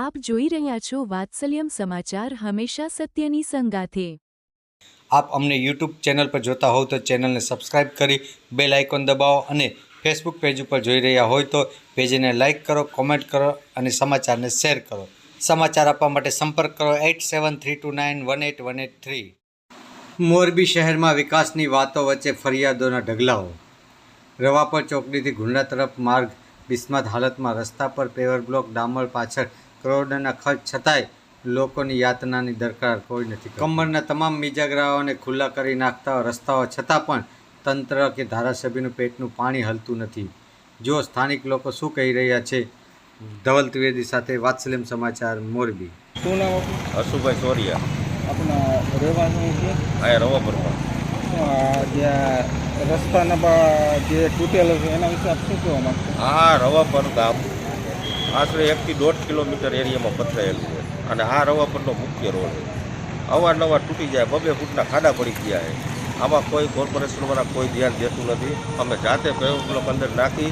આપ જોઈ રહ્યા છો વાત્સલ્યમ સમાચાર હંમેશા સત્યની સંગાથે. આપ અમને યુટ્યુબ ચેનલ પર જોતા હોવ તો ચેનલને સબસ્ક્રાઇબ કરી બેલ આઇકોન દબાવો અને ફેસબુક પેજ ઉપર જોઈ રહ્યા હોય તો પેજને લાઇક કરો, કોમેન્ટ કરો અને સમાચારને શેર કરો. સમાચાર આપવા માટે સંપર્ક કરો at seven three two nine one at one at three. Morbi શહેરમાં વિકાસની વાતો વચ્ચે ફરિયાદોના ઢગલાઓ. રવાપર ચોકડીથી ગુંડા તરફ માર્ગ, બિસ્માત હાલતમાં રસ્તા પર પેવર બ્લોક ડામર પાછળ કરોડોના ખર્ચ છતાંય લોકોની યાતનાની દરકાર કોઈ નથી કમરના તમામ મિજાગરાઓને ખુલ્લા કરી નાખતા રસ્તાઓ છતાં પણ તંત્ર કે ધારાસભ્યનું પેટનું પાણી હલતું નથી. જો સ્થાનિક લોકો શું કહી રહ્યા છે? ધવલ ત્રિવેદી સાથે વાત્સલ્યમ સમાચાર મોરબી. શું નામ હસુભાઈ સોરિયા. આપણા રહેવાનું છે? હા રવાપરમાં જે રસ્તાના જે તૂટેલો છે એના વિશે આપ શું કહેવા માંગશો? રવા રવાપર ગામ. આશરે એકથી દોઢ કિલોમીટર એરિયામાં પથરાયેલું છે અને આ રવાપરનો મુખ્ય રોડ છે અવારનવાર તૂટી જાય, બબે ફૂટના ખાડા પડી ગયા છે આમાં કોઈ કોર્પોરેશનવાળા કોઈ ધ્યાન દેતું નથી. અમે જાતે પ્રયોગ અંદર નાખી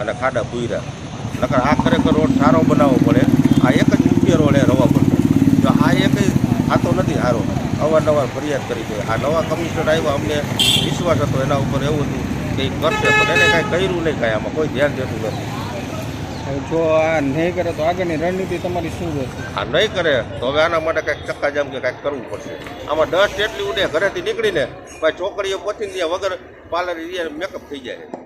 અને ખાડા પૂર્યા. નકર આ ખરેખર રોડ સારો બનાવવો પડે. આ એક જ મુખ્ય રોડ છે રવાપરનો જો આ એક થતો નથી સારો અવારનવાર ફરિયાદ કરી દે આ નવા કમિશનર આવ્યા, અમને વિશ્વાસ હતો એના ઉપર એવું હતું કે કરશે, પણ એને કાંઈ કર્યું નહીં, કાંઈ આમાં કોઈ ધ્યાન દેતું નથી. જો આ નહીં કરે તો આગળની રણનીતિ તમારી શું રહેશે? આ નહીં કરે, તો હવે આના માટે કંઈક ચક્કાજામ કે કાંઈક કરવું પડશે. આમાં ડસ્ટ એટલી ઉડે, ઘરેથી નીકળીને, ભાઈ છોકરીઓ પહોંચીને વગર પાર્લર મેકઅપ થઈ જાય.